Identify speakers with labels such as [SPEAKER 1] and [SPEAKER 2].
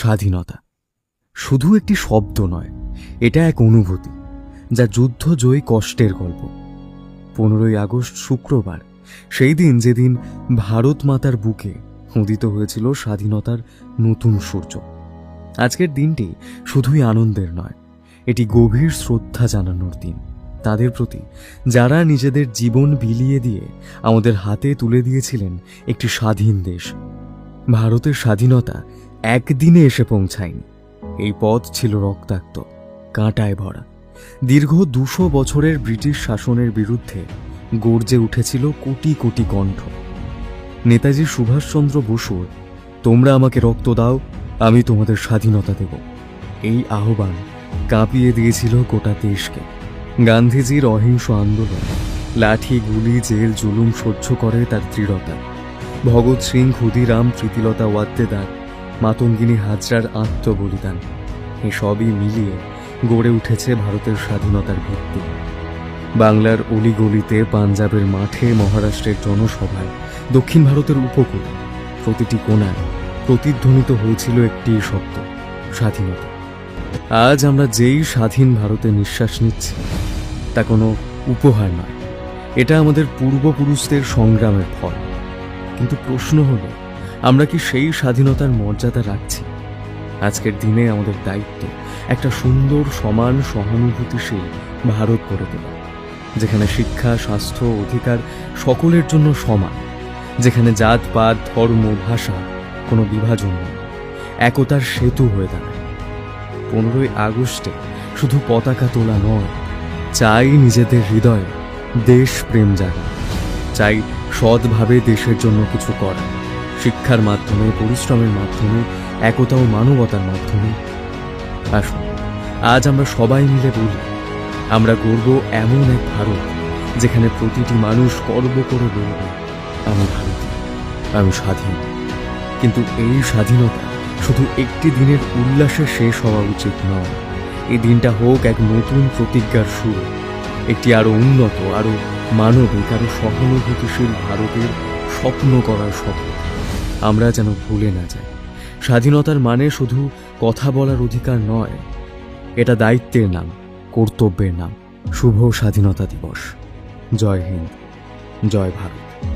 [SPEAKER 1] স্বাধীনতা শুধু একটি শব্দ নয় এটা এক অনুভূতি যা যুদ্ধ জয়ী কষ্টের গল্প পনেরোই আগস্ট শুক্রবার সেই দিন যেদিন ভারত মাতার বুকে উদিত হয়েছিল স্বাধীনতার নতুন সূর্য আজকের দিনটি শুধুই আনন্দের নয় এটি গভীর শ্রদ্ধা জানানোর দিন তাদের প্রতি যারা নিজেদের জীবন বিলিয়ে দিয়ে আমাদের হাতে তুলে দিয়েছিলেন একটি স্বাধীন দেশ ভারতের স্বাধীনতা একদিনে এসে পৌঁছায়নি এই পথ ছিল রক্তাক্ত কাঁটায় ভরা দীর্ঘ দুশো বছরের ব্রিটিশ শাসনের বিরুদ্ধে গর্জে উঠেছিল কোটি কোটি কণ্ঠ নেতাজি সুভাষচন্দ্র বসুর তোমরা আমাকে রক্ত দাও আমি তোমাদের স্বাধীনতা দেব এই আহ্বান কাঁপিয়ে দিয়েছিল গোটা দেশকে গান্ধীজির অহিংস আন্দোলন লাঠি গুলি জেল জুলুম সহ্য করে তার দৃঢ়তা ভগৎ সিং ক্ষুদিরাম প্রীতিলতা ওয়াদ্দেদার মাতঙ্গিনী হাজরার আত্মবলিদান এসবই মিলিয়ে গড়ে উঠেছে ভারতের স্বাধীনতার ভিত্তি বাংলার অলিগলিতে পাঞ্জাবের মাঠে মহারাষ্ট্রের জনসভায় দক্ষিণ ভারতের উপকূল প্রতিটি কোণায় প্রতিধ্বনিত হয়েছিল একটি শব্দ স্বাধীনতা আজ আমরা যেই স্বাধীন ভারতে নিঃশ্বাস নিচ্ছি তা কোনো উপহার নয় এটা আমাদের পূর্বপুরুষদের সংগ্রামের ফল কিন্তু প্রশ্ন হলো আমরা কি সেই স্বাধীনতার মর্যাদা রাখছি আজকের দিনে আমাদের দায়িত্ব একটা সুন্দর সমান সহানুভূতিশীল ভারত করে দেওয়া যেখানে শিক্ষা স্বাস্থ্য অধিকার সকলের জন্য সমান যেখানে জাত পাত ধর্ম ভাষা কোনো বিভাজন নেই একতার সেতু হয়ে দাঁড়ায় পনেরোই আগস্টে শুধু পতাকা তোলা নয় চাই নিজেদের হৃদয়ে দেশ প্রেম জাগা চাই সৎভাবে দেশের জন্য কিছু করা শিক্ষার মাধ্যমে পরিশ্রমের মাধ্যমে একতা ও মানবতার মাধ্যমে আসুন আজ আমরা সবাই মিলে বলি আমরা গর্ব এমন এক ভারত যেখানে প্রতিটি মানুষ গর্ব করে বলবে আমি ভারত আমি স্বাধীন কিন্তু এই স্বাধীনতা শুধু একটি দিনের উল্লাসে শেষ হওয়া উচিত নয় এই দিনটা হোক এক নতুন প্রতিজ্ঞার শুরু একটি আরও উন্নত আরও মানবিক আরও সহানুভূতিশীল ভারতের স্বপ্ন করার স্বপ্ন আমরা যেন ভুলে না যাই স্বাধীনতার মানে শুধু কথা বলার অধিকার নয় এটা দায়িত্বের নাম কর্তব্যের নাম শুভ স্বাধীনতা দিবস জয় হিন্দ জয় ভারত